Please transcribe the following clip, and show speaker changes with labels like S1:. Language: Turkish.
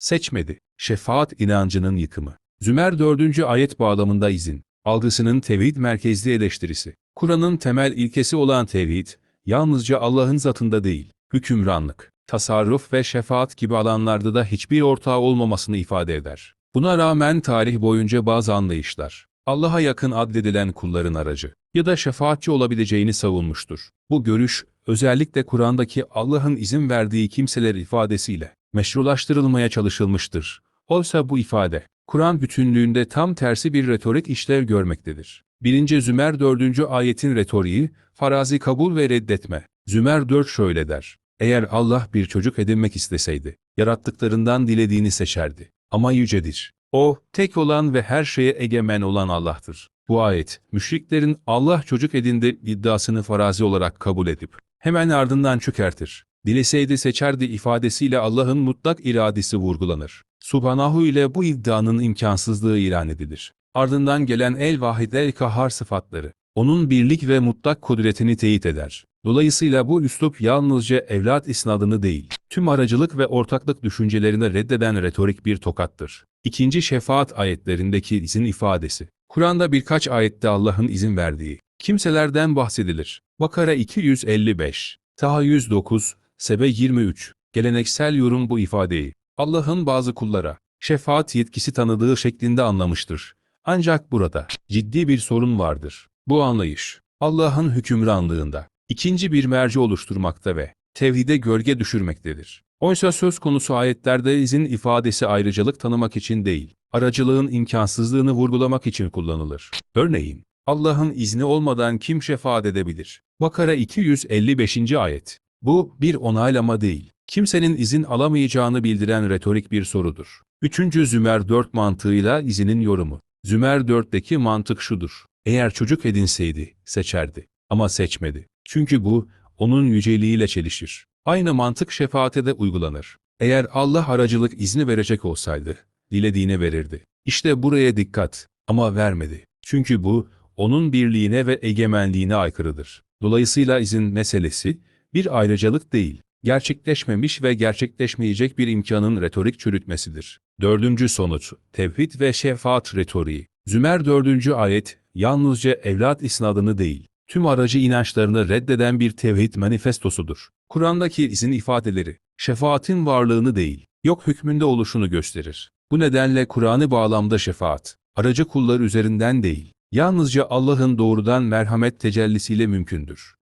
S1: Seçmedi. Şefaat inancının yıkımı. Zümer 4. ayet bağlamında izin. Algısının tevhid merkezli eleştirisi. Kur'an'ın temel ilkesi olan tevhid, yalnızca Allah'ın zatında değil, hükümranlık, tasarruf ve şefaat gibi alanlarda da hiçbir ortağı olmamasını ifade eder. Buna rağmen tarih boyunca bazı anlayışlar, Allah'a yakın adledilen kulların aracı ya da şefaatçi olabileceğini savunmuştur. Bu görüş, özellikle Kur'an'daki Allah'ın izin verdiği kimseler ifadesiyle meşrulaştırılmaya çalışılmıştır. Oysa bu ifade, Kur'an bütünlüğünde tam tersi bir retorik işlev görmektedir. 1. Zümer 4. ayetin retoriği, farazi kabul ve reddetme. Zümer 4 şöyle der. Eğer Allah bir çocuk edinmek isteseydi, yarattıklarından dilediğini seçerdi. Ama yücedir. O, tek olan ve her şeye egemen olan Allah'tır. Bu ayet, müşriklerin Allah çocuk edindi iddiasını farazi olarak kabul edip, hemen ardından çökertir. Dileseydi seçerdi ifadesiyle Allah'ın mutlak iradesi vurgulanır. Subhanahu ile bu iddianın imkansızlığı ilan edilir. Ardından gelen el-vahid el-kahhar sıfatları, onun birlik ve mutlak kudretini teyit eder. Dolayısıyla bu üslup yalnızca evlat isnadını değil, tüm aracılık ve ortaklık düşüncelerini reddeden retorik bir tokattır. İkinci şefaat ayetlerindeki izin ifadesi. Kur'an'da birkaç ayette Allah'ın izin verdiği kimselerden bahsedilir. Bakara 255, Taha 109, Sebe 23. Geleneksel yorum bu ifadeyi Allah'ın bazı kullara şefaat yetkisi tanıdığı şeklinde anlamıştır. Ancak burada ciddi bir sorun vardır. Bu anlayış Allah'ın hükümranlığında ikinci bir merci oluşturmakta ve tevhide gölge düşürmektedir. Oysa söz konusu ayetlerde izin ifadesi ayrıcalık tanımak için değil, aracılığın imkansızlığını vurgulamak için kullanılır. Örneğin, Allah'ın izni olmadan kim şefaat edebilir? Bakara 255. ayet. Bu bir onaylama değil, kimsenin izin alamayacağını bildiren retorik bir sorudur. 3. Zümer 4 mantığıyla izinin yorumu. Zümer 4'teki mantık şudur. Eğer çocuk edinseydi, seçerdi. Ama seçmedi. Çünkü bu, onun yüceliğiyle çelişir. Aynı mantık şefaate de uygulanır. Eğer Allah aracılık izni verecek olsaydı, dilediğine verirdi. İşte buraya dikkat. Ama vermedi. Çünkü bu, onun birliğine ve egemenliğine aykırıdır. Dolayısıyla izin meselesi, bir ayrıcalık değil, gerçekleşmemiş ve gerçekleşmeyecek bir imkanın retorik çürütmesidir. Dördüncü sonuç, tevhid ve şefaat retoriği. Zümer 4. ayet, yalnızca evlat isnadını değil, tüm aracı inançlarını reddeden bir tevhid manifestosudur. Kur'an'daki izin ifadeleri, şefaatin varlığını değil, yok hükmünde oluşunu gösterir. Bu nedenle Kur'an'ı bağlamda şefaat, aracı kullar üzerinden değil, yalnızca Allah'ın doğrudan merhamet tecellisiyle mümkündür.